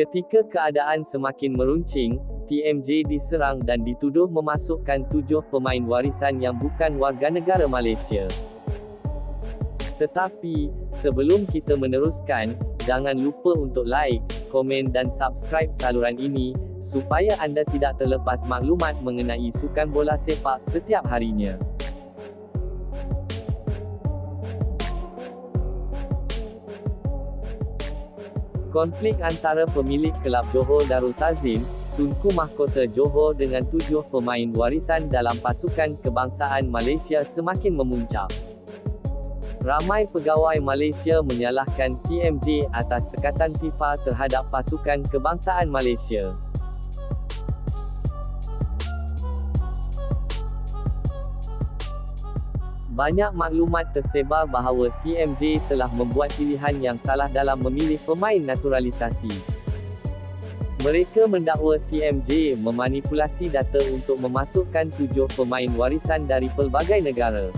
Ketika keadaan semakin meruncing, TMJ diserang dan dituduh memasukkan tujuh pemain warisan yang bukan warga negara Malaysia. Tetapi, sebelum kita meneruskan, jangan lupa untuk like, komen dan subscribe saluran ini, supaya anda tidak terlepas maklumat mengenai sukan bola sepak setiap harinya. Konflik antara pemilik kelab Johor Darul Tazim, Tunku Mahkota Johor dengan tujuh pemain warisan dalam pasukan kebangsaan Malaysia semakin memuncak. Ramai pegawai Malaysia menyalahkan TMJ atas sekatan FIFA terhadap pasukan kebangsaan Malaysia. Banyak maklumat tersebar bahawa TMJ telah membuat pilihan yang salah dalam memilih pemain naturalisasi. Mereka mendakwa TMJ memanipulasi data untuk memasukkan tujuh pemain warisan dari pelbagai negara.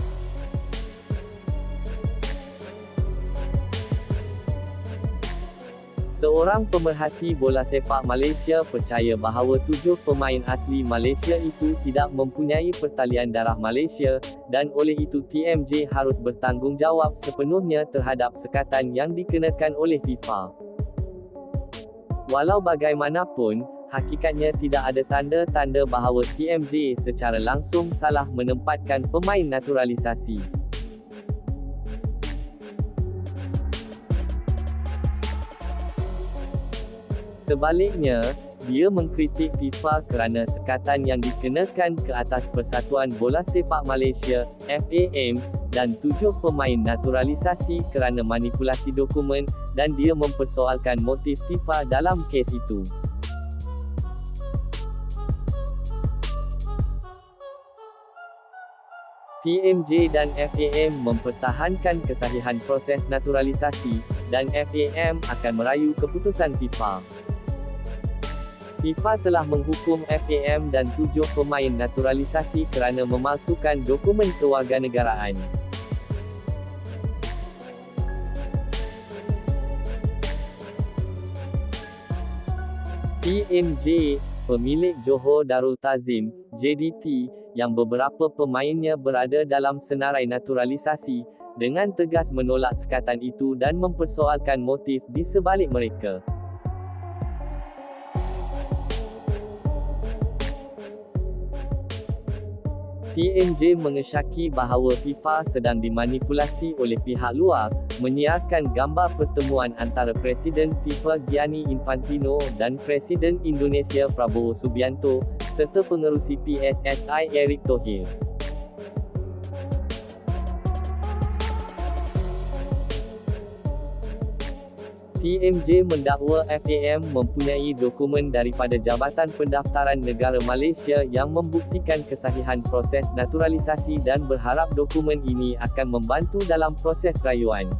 Seorang pemerhati bola sepak Malaysia percaya bahawa tujuh pemain asli Malaysia itu tidak mempunyai pertalian darah Malaysia, dan oleh itu TMJ harus bertanggungjawab sepenuhnya terhadap sekatan yang dikenakan oleh FIFA. Walau bagaimanapun, hakikatnya tidak ada tanda-tanda bahawa TMJ secara langsung salah menempatkan pemain naturalisasi. Sebaliknya, dia mengkritik FIFA kerana sekatan yang dikenakan ke atas Persatuan Bola Sepak Malaysia, FAM, dan tujuh pemain naturalisasi kerana manipulasi dokumen, dan dia mempersoalkan motif FIFA dalam kes itu. TMJ dan FAM mempertahankan kesahihan proses naturalisasi, dan FAM akan merayu keputusan FIFA. FIFA telah menghukum FAM dan tujuh pemain naturalisasi kerana memalsukan dokumen kewarganegaraan. PMJ, pemilik Johor Darul Tazim, JDT, yang beberapa pemainnya berada dalam senarai naturalisasi, dengan tegas menolak sekatan itu dan mempersoalkan motif di sebalik mereka. TNJ mengesyaki bahawa FIFA sedang dimanipulasi oleh pihak luar, menyiarkan gambar pertemuan antara Presiden FIFA Gianni Infantino dan Presiden Indonesia Prabowo Subianto, serta pengerusi PSSI Erick Thohir. TMJ mendakwa FAM mempunyai dokumen daripada Jabatan Pendaftaran Negara Malaysia yang membuktikan kesahihan proses naturalisasi dan berharap dokumen ini akan membantu dalam proses rayuan.